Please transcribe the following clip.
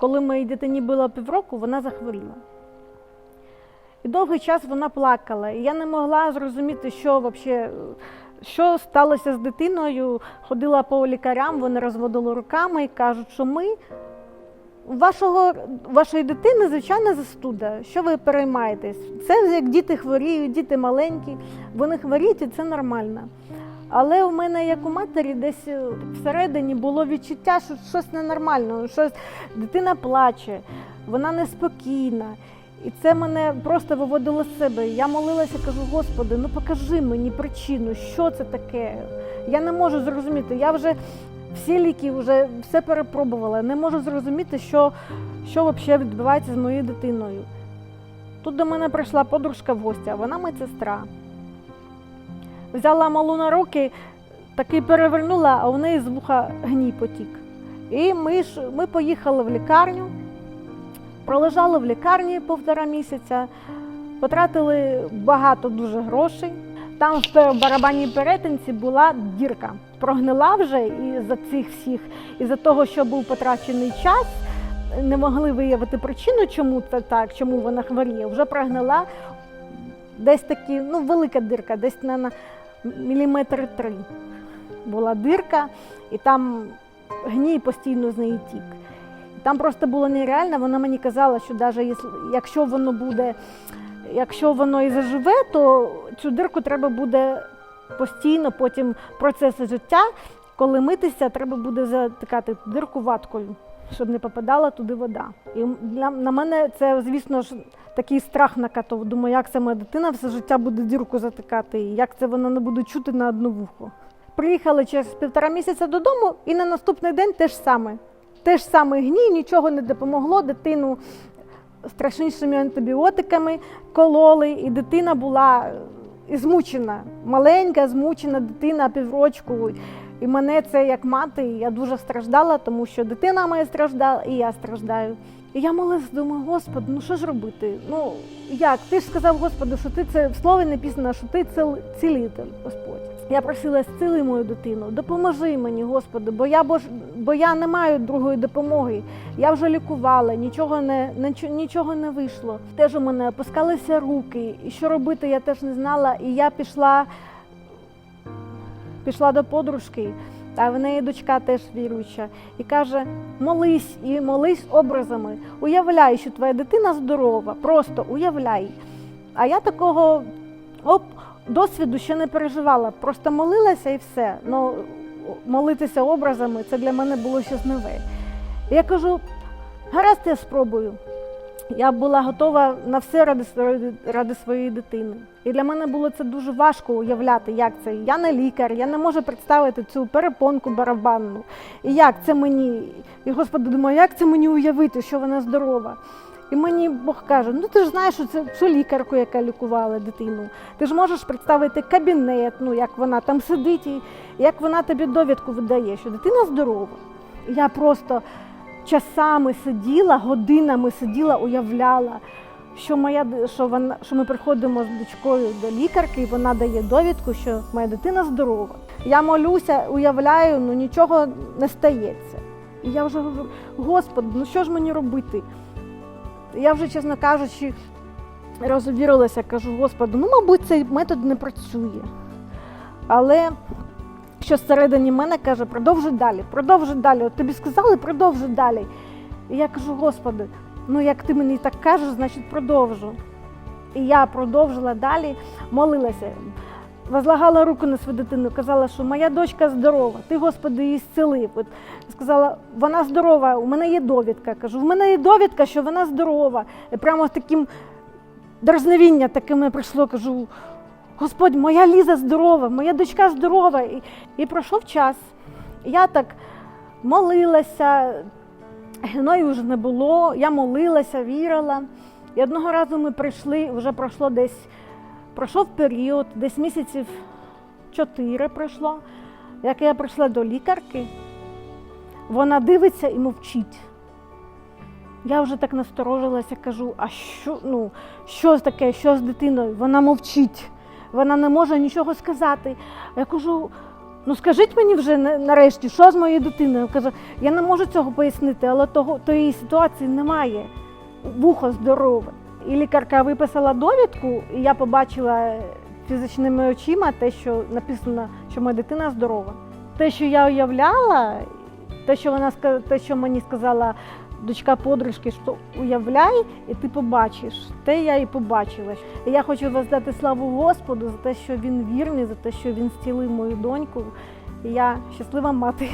коли моїй дитині було півроку, вона захворіла. І довгий час вона плакала. І я не могла зрозуміти, що вообще, що сталося з дитиною. Ходила по лікарям, вони розводили руками і кажуть, що ми вашого, вашої дитини звичайна застуда. Що ви переймаєтесь? Це як діти хворіють, діти маленькі, вони хворіють, і це нормально. Але у мене, як у матері, десь е, всередині було відчуття, що щось ненормально, щось дитина плаче, вона неспокійна. І це мене просто виводило з себе. Я молилася, кажу, Господи, ну покажи мені причину, що це таке. Я не можу зрозуміти. Я вже всі ліки вже все перепробувала. Не можу зрозуміти, що, що взагалі відбувається з моєю дитиною. Тут до мене прийшла подружка в гості, а вона медсестра. Взяла малу на руки, таки перевернула, а у неї з вуха гній потік. І ми ж ми поїхали в лікарню, пролежали в лікарні півтора місяця, потратили багато дуже грошей. Там в барабанній перетинці була дірка. Прогнила вже і за цих всіх, і за того, що був потрачений час, не могли виявити причину, чому це так, чому вона хворіє. Вже прогнила десь такі, ну, велика дирка, десь на міліметр три була дирка, і там гній постійно з неї тік. Там просто було нереально. Вона мені казала, що навіть якщо воно буде, якщо воно і заживе, то цю дирку треба буде постійно, потім процеси життя, коли митися, треба буде затикати дирку ваткою, щоб не попадала туди вода. І для на мене це, звісно ж, такий страх накатав. Думаю, як це моя дитина все життя буде дірку затикати, і як це вона не буде чути на одну вухо. Приїхали через півтора місяця додому, і на наступний день те ж саме. Те ж саме гній, нічого не допомогло. Дитину страшнішими антибіотиками кололи, і дитина була е, змучена. Маленька, змучена дитина піврочку. І мене це як мати, я дуже страждала, тому що дитина моя страждала, і я страждаю. І я молилась, думаю, Господи, ну що ж робити? Ну як? Ти ж сказав Господу, що ти це в слові написано, що ти ціл- цілитель, Господь. Я просила зціли мою дитину, допоможи мені, Господи, бо я бо, бо я не маю другої допомоги. Я вже лікувала, нічого не нічого не вийшло. Теж у мене опускалися руки, і що робити, я теж не знала. І я пішла, пішла до подружки, а в неї дочка теж віруюча, і каже: молись і молись образами. Уявляй, що твоя дитина здорова, просто уявляй. А я такого оп, досвіду ще не переживала, просто молилася і все. Ну, молитися образами це для мене було щось нове. Я кажу, гаразд, я спробую. Я була готова на все ради, ради своєї дитини. І для мене було це дуже важко уявляти, як це. Я не лікар, я не можу представити цю перепонку барабанну. І як це мені? І Господи, думаю, як це мені уявити, що вона здорова? І мені Бог каже: ну ти ж знаєш, що це цю лікарку, яка лікувала дитину. Ти ж можеш представити кабінет, ну як вона там сидить, і як вона тобі довідку видає, що дитина здорова. І Я просто часами сиділа, годинами сиділа, уявляла, що моя що вона що ми приходимо з дочкою до лікарки, і вона дає довідку, що моя дитина здорова. Я молюся, уявляю, ну нічого не стається. І я вже говорю, Господи, ну що ж мені робити? Я вже, чесно кажучи, розувірилася, кажу, Господи, ну, мабуть, цей метод не працює. Але що всередині мене каже, продовжуй далі, продовжуй далі. От тобі сказали, продовжуй далі. І я кажу, Господи, ну як ти мені так кажеш, значить продовжу. І я продовжила далі, молилася, возлагала руку на свою дитину, казала, що моя дочка здорова, ти, Господи, її зцілив. От сказала, вона здорова, у мене є довідка. Кажу, в мене є довідка, що вона здорова. І прямо таким дразновіння такими прийшло, кажу, Господь, моя Ліза здорова, моя дочка здорова. І, і пройшов час. Я так молилася, гною вже не було, я молилася, вірила. І одного разу ми прийшли, вже пройшло десь, пройшов період, десь місяців чотири пройшло, як я прийшла до лікарки, вона дивиться і мовчить. Я вже так насторожилася, кажу, а що, ну, що таке, що з дитиною? Вона мовчить, вона не може нічого сказати. Я кажу, Ну скажіть мені вже нарешті, що з моєю дитиною? Каже, я не можу цього пояснити, але того тої ситуації немає. Вухо здорове. І лікарка виписала довідку, і я побачила фізичними очима те, що написано, що моя дитина здорова. Те, що я уявляла, те, що вона те, що мені сказала дочка подружки, що уявляй, і ти побачиш. Те я і побачила. І я хочу воздати славу Господу за те, що він вірний, за те, що він зцілив мою доньку. І я щаслива мати.